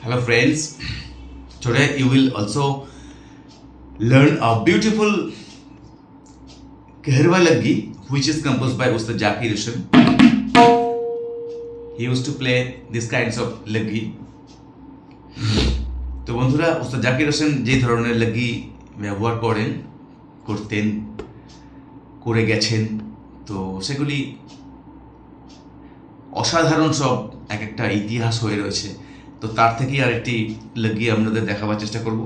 Hello, friends. Today you will also learn a beautiful Kehrwa Laggi, which is composed by Ustad Zakir Hussain. He used to play these kinds of Laggi. তো বন্ধুরা উস্তাদ জাকির হোসেন যে ধরনের লাগি ব্যবহার করেন করতেন করে গেছেন তো সেগুলি অসাধারণ সব এক একটা ইতিহাস হয়ে রয়েছে তো তার থেকেই আরেকটি লাগিয়ে আপনাদের দেখাবার চেষ্টা করব।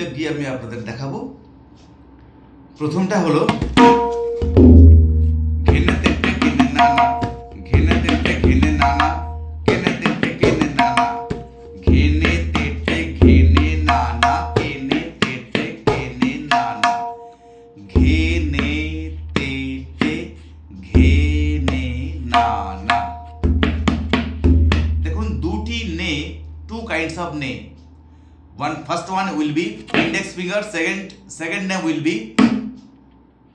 লাগি আমি আপনাদের দেখাবো। প্রথমটা হলো first one will be index finger second second name will be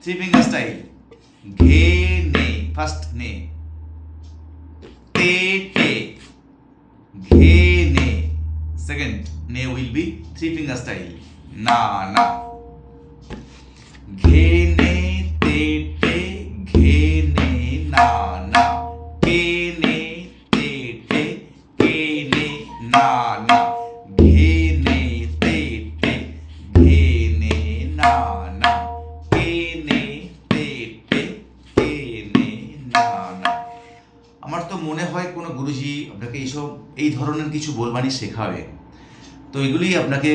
three finger style ghe ne first ne te te ghe ne second ne will be three finger style na na ghe ne আপনাকে এইসব, এই ধরনের কিছু বলবানি শেখাবে। তো এগুলি আপনাকে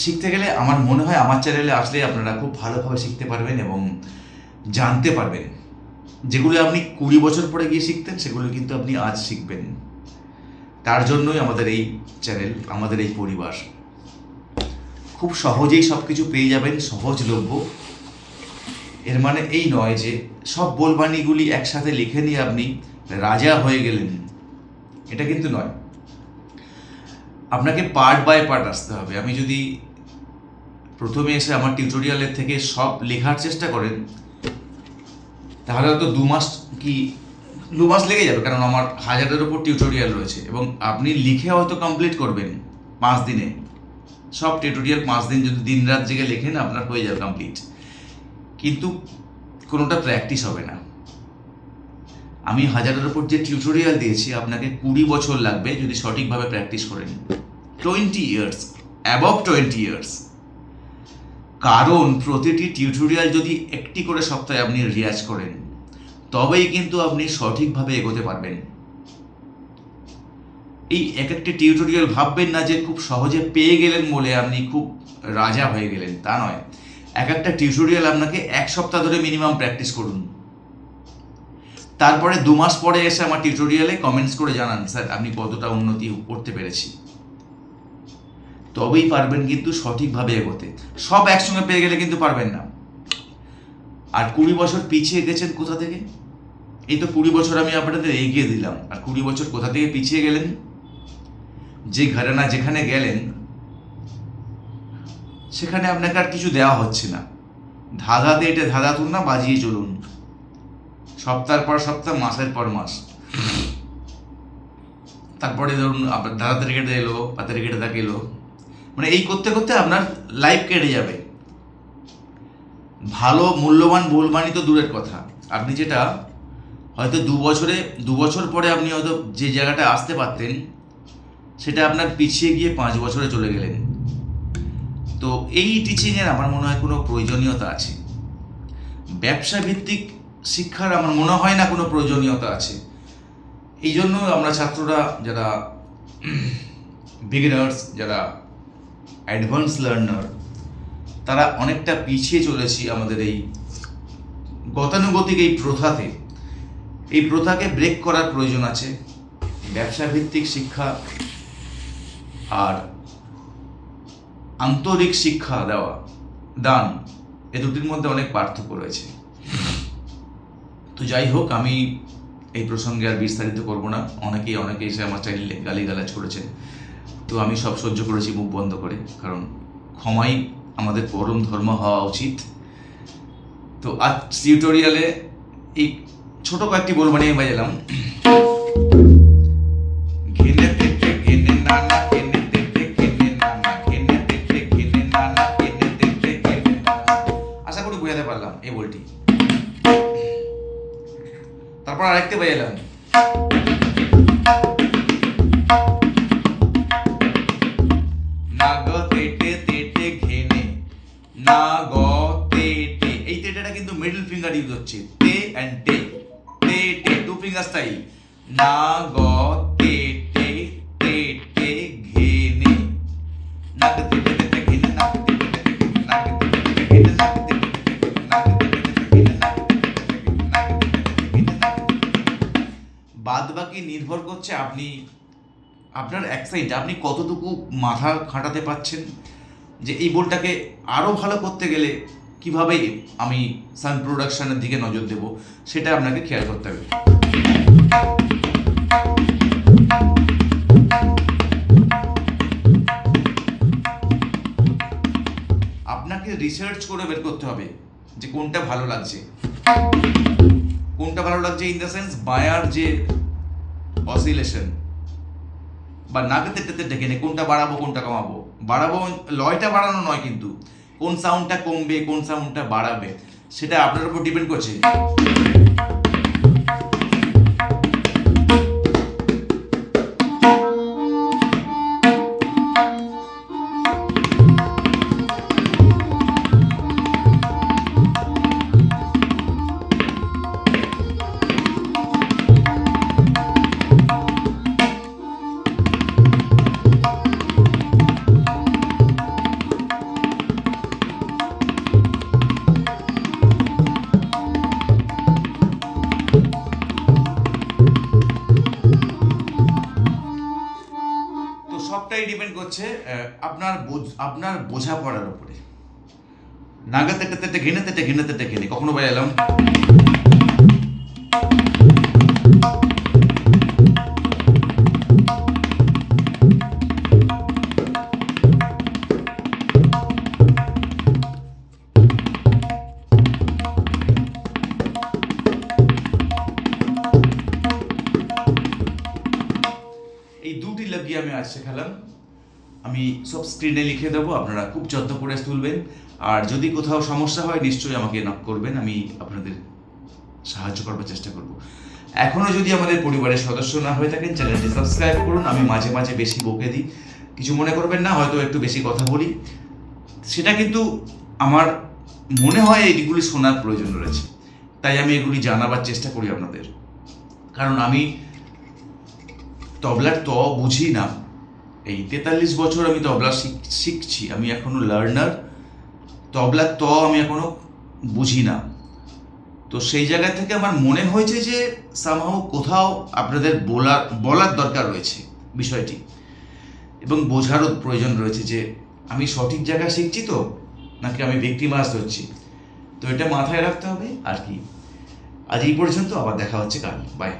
শিখতে গেলে আমার মনে হয় আমার চ্যানেলে আসলে আপনারা খুব ভালোভাবে শিখতে পারবেন এবং জানতে পারবেন। যেগুলো আপনি কুড়ি বছর পরে গিয়ে শিখতেন, সেগুলো কিন্তু আপনি আজ শিখবেন। তার জন্যই আমাদের এই চ্যানেল আমাদের এই পরিবার। খুব সহজেই সব কিছু পেয়ে যাবেন সহজলভ্য এর মানে এই নয় যে সব বলবানিগুলি একসাথে লিখে নিয়ে আপনি রাজা হয়ে গেলেন। এটা কিন্তু নয়। আপনাকে পার্ট বাই পার্ট আসতে হবে। আমি যদি প্রথমে এসে আমার টিউটোরিয়ালের থেকে সব লেখার চেষ্টা করেন, তাহলে হয়তো দু মাস কি, দু মাস লেগে যাবে, কারণ আমার হাজারের ওপর টিউটোরিয়াল রয়েছে। এবং আপনি লিখে হয়তো কমপ্লিট করবেন পাঁচ দিনে। সব টিউটোরিয়াল পাঁচ দিন যদি দিন রাত জেগে লেখেন, আপনার হয়ে যাবে কমপ্লিট কিন্তু কোনোটা প্র্যাকটিস হবে না। আমি হাজারের ওপর যে টিউটোরিয়াল দিয়েছি, আপনাকে কুড়ি বছর লাগবে যদি সঠিকভাবে প্র্যাকটিস করেন twenty years above twenty years কারণ প্রতিটি টিউটোরিয়াল যদি একটি করে সপ্তাহে আপনি রিয়াজ করেন, তবেই কিন্তু আপনি সঠিকভাবে এগোতে পারবেন। এই এক একটি টিউটোরিয়াল ভাববেন না যে খুব সহজে পেয়ে গেলেন বলে আপনি খুব রাজা হয়ে গেলেন, তা নয়। এক একটা টিউটোরিয়াল আপনাকে এক সপ্তাহ ধরে মিনিমাম প্র্যাকটিস করুন। তারপরে দু মাস পরে এসে আমার টিউটোরিয়ালে কমেন্টস করে জানান, স্যার, আপনি কতটা উন্নতি করতে পেরেছি? তবেই পারবেন কিন্তু সঠিকভাবে এগোতে। সব একসঙ্গে পেয়ে গেলে কিন্তু পারবেন না। আর কুড়ি বছর পিছিয়ে গেছেন কোথা থেকে? এই তো কুড়ি বছর আমি আপনাদের এগিয়ে দিলাম। আর কুড়ি বছর কোথা থেকে পিছিয়ে গেলেন? যে ঘরানা যেখানে গেলেন, সেখানে আপনাকে আর কিছু দেওয়া হচ্ছে না। ধাঁধাতে এটা ধাঁধা তুল না বাজিয়ে চলুন। সপ্তাহের পর সপ্তাহ, মাসের পর মাস। তারপরে ধরুন, আপনার দাদা কেটে এলো পাতারি কেটে তাকে এলো। মানে এই করতে করতে আপনার লাইফ কেটে যাবে। ভালো, মূল্যবান ভুলমানই তো দূরের কথা। আপনি যেটা হয়তো দু বছরে, দু বছর পরে আপনি হয়তো যে জায়গাটা আসতে পারতেন, সেটা আপনার পিছিয়ে গিয়ে পাঁচ বছরে চলে গেলেন। তো এই টিচিংয়ের আমার মনে হয় কোনো প্রয়োজনীয়তা আছে। ব্যবসা ভিত্তিক শিক্ষার আমার মনে হয় না কোনো প্রয়োজনীয়তা আছে। এই জন্য আমরা ছাত্ররা যারা বিগিনার্স যারা অ্যাডভান্স লার্নার তারা অনেকটা পিছিয়ে চলেছি আমাদের এই গতানুগতিক এই প্রথাতে। এই প্রথাকে ব্রেক করার প্রয়োজন আছে ব্যবসা ভিত্তিক শিক্ষা আর আন্তরিক শিক্ষা দেওয়া, দান, এ দুটির মধ্যে অনেক পার্থক্য রয়েছে। তো যাই হোক, আমি এই প্রসঙ্গে আর বিস্তারিত করব না। অনেকেই অনেকে এসে আমার চাইলে গালিগালাজ করেছেন। তো আমি সব সহ্য করেছি মুখ বন্ধ করে, কারণ ক্ষমাই আমাদের পরম ধর্ম হওয়া উচিত। তো আজ টিউটোরিয়ালে এই ছোট কয়েকটি বলবানি আমি বাজালাম। আশা করি বোঝাতে পারলাম এই বলটি। তারপর আরেকটি বাজালাম না গ তেটে তেটে ঘেনে না গ তেটে। এই তেটেটা কিন্তু মিডল ফিঙ্গার ইউজ হচ্ছে। তে অ্যান্ড টে তে। টে টু ফিঙ্গার স্টাইল না গ তেটে তেটে ঘেনে নাক তেটে বাদ বাকি নির্ভর করছে আপনি, আপনার এক সাইড আপনি কতটুকু মাথা খাটাতে পাচ্ছেন যে এই বোর্ডটাকে আরও ভালো করতে গেলে কীভাবে আমি সান প্রোডাকশনের দিকে নজর দেব, সেটা আপনাকে খেয়াল করতে হবে। আপনাকে রিসার্চ করে বের করতে হবে যে কোনটা ভালো লাগছে। কোনটা ভালো লাগছে ইন দ্য সেন্স বায়ার যে অসিলেশন বা নাগাতে টেতে ডেকে নেই কোনটা বাড়াবো, কোনটা কমাবো? বাড়াবো লয়টা বাড়ানো নয় কিন্তু। কোন সাউন্ডটা কমবে, কোন সাউন্ডটা বাড়াবে, সেটা আপনার উপর ডিপেন্ড করছে। সবটাই ডিপেন্ড করছে আহ, আপনার বোঝ- আপনার বোঝাপড়ার উপরে। নাগা তেটে তেটে ঘেনে তেটে ঘেনে তেটে ঘেনে কখনো বাজালাম এই দুটি লাগিয়ে আমি আজ শেখালাম। আমি সব স্ক্রিনে লিখে দেবো, আপনারা খুব যত্ন করে তুলবেন। আর যদি কোথাও সমস্যা হয়, নিশ্চয়ই আমাকে নক করবেন, আমি আপনাদের সাহায্য করবার চেষ্টা করব। এখনও যদি আমাদের পরিবারের সদস্য না হয়ে থাকেন, চ্যানেলটি সাবস্ক্রাইব করুন, আমি মাঝে মাঝে বেশি বকে দিই। কিছু মনে করবেন না, হয়তো একটু বেশি কথা বলি। সেটা কিন্তু আমার মনে হয় এইগুলি শোনার প্রয়োজন রয়েছে। তাই আমি এগুলি জানাবার চেষ্টা করি আপনাদের। কারণ আমি তবলার ত বুঝি না। এই তেতাল্লিশ বছর আমি তবলা শিখ- শিখছি, আমি এখনও লার্নার তবলার ত আমি এখনও বুঝি না। তো সেই জায়গা থেকে আমার মনে হয়েছে যে সামহাও কোথাও আপনাদের বলার বলার দরকার রয়েছে বিষয়টি। এবং বোঝারও প্রয়োজন রয়েছে যে আমি সঠিক জায়গায় শিখছি তো, নাকি আমি ব্যক্তি মাছ ধরছি। তো এটা মাথায় রাখতে হবে, আর কি। আজ এই পর্যন্ত, আবার দেখা হচ্ছে কাল। বাই